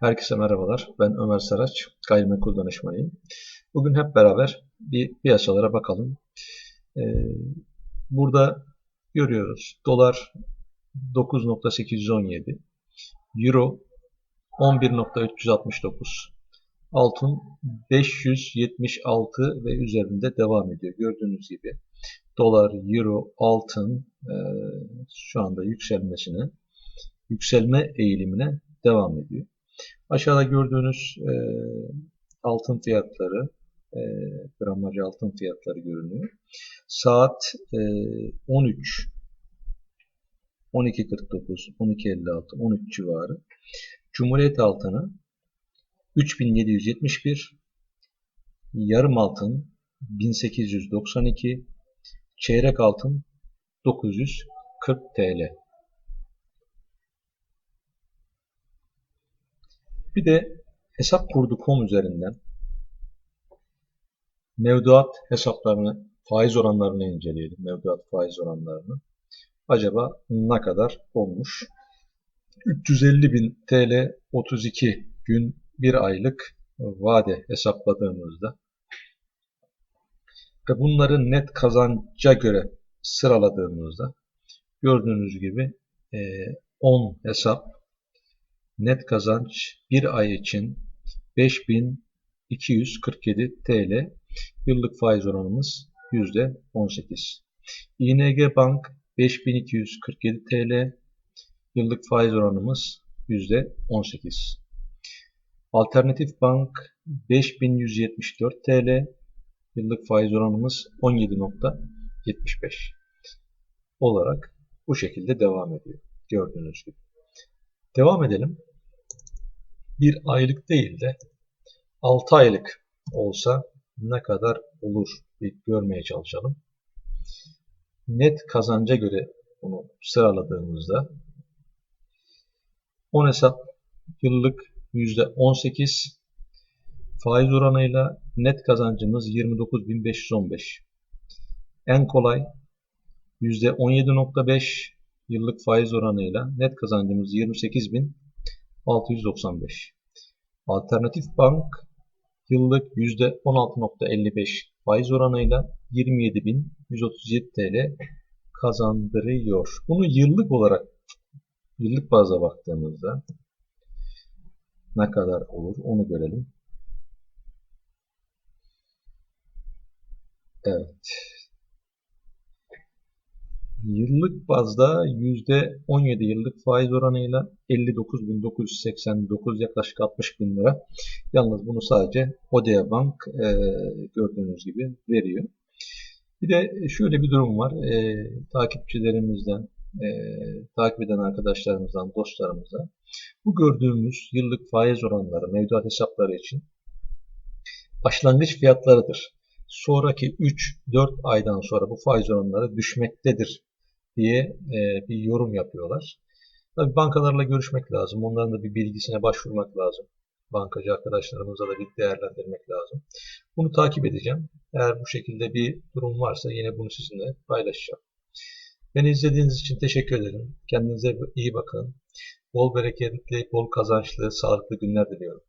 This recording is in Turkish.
Herkese merhabalar. Ben Ömer Saraç, gayrimenkul danışmanıyım. Bugün hep beraber bir piyasalara bakalım. Ee, burada görüyoruz. Dolar 9.817, Euro 11.369, altın 576 ve üzerinde devam ediyor. Gördüğünüz gibi dolar, euro, altın e, şu anda yükselmesine, yükselme eğilimine devam ediyor. Aşağıda gördüğünüz e, altın fiyatları, e, gramaj altın fiyatları görünüyor. Saat e, 13, 12.49, 12.56, 13 civarı. Cumhuriyet altını 3771, yarım altın 1892, çeyrek altın 940 TL. Bir de hesap kurdu.com üzerinden mevduat hesaplarını, faiz oranlarını inceleyelim. Mevduat faiz oranlarını. Acaba ne kadar olmuş? 350 bin TL 32 gün bir aylık vade hesapladığımızda ve bunları net kazanca göre sıraladığımızda gördüğünüz gibi 10 hesap Net kazanç bir ay için 5247 TL. Yıllık faiz oranımız %18. ING Bank 5247 TL. Yıllık faiz oranımız %18. Alternatif Bank 5174 TL. Yıllık faiz oranımız 17.75 olarak bu şekilde devam ediyor. Gördüğünüz gibi. Devam edelim. Bir aylık değil de 6 aylık olsa ne kadar olur bir görmeye çalışalım. Net kazanca göre bunu sıraladığımızda 10 hesap yıllık %18 faiz oranıyla net kazancımız 29.515. En kolay %17.5 Yıllık faiz oranıyla net kazancımız 28.695. Alternatif bank yıllık %16.55 faiz oranıyla 27.137 TL kazandırıyor. Bunu yıllık olarak yıllık bazda baktığımızda ne kadar olur onu görelim. Evet. Yıllık bazda %17 yıllık faiz oranıyla 59.989 yaklaşık 60 bin lira. Yalnız bunu sadece Odea Bank e, gördüğünüz gibi veriyor. Bir de şöyle bir durum var. E, takipçilerimizden, e, takip eden arkadaşlarımızdan, dostlarımıza bu gördüğümüz yıllık faiz oranları mevduat hesapları için başlangıç fiyatlarıdır. Sonraki 3-4 aydan sonra bu faiz oranları düşmektedir diye e, bir yorum yapıyorlar. Tabi bankalarla görüşmek lazım. Onların da bir bilgisine başvurmak lazım. Bankacı arkadaşlarımıza da bir değerlendirmek lazım. Bunu takip edeceğim. Eğer bu şekilde bir durum varsa yine bunu sizinle paylaşacağım. Beni izlediğiniz için teşekkür ederim. Kendinize iyi bakın. Bol bereketli, bol kazançlı, sağlıklı günler diliyorum.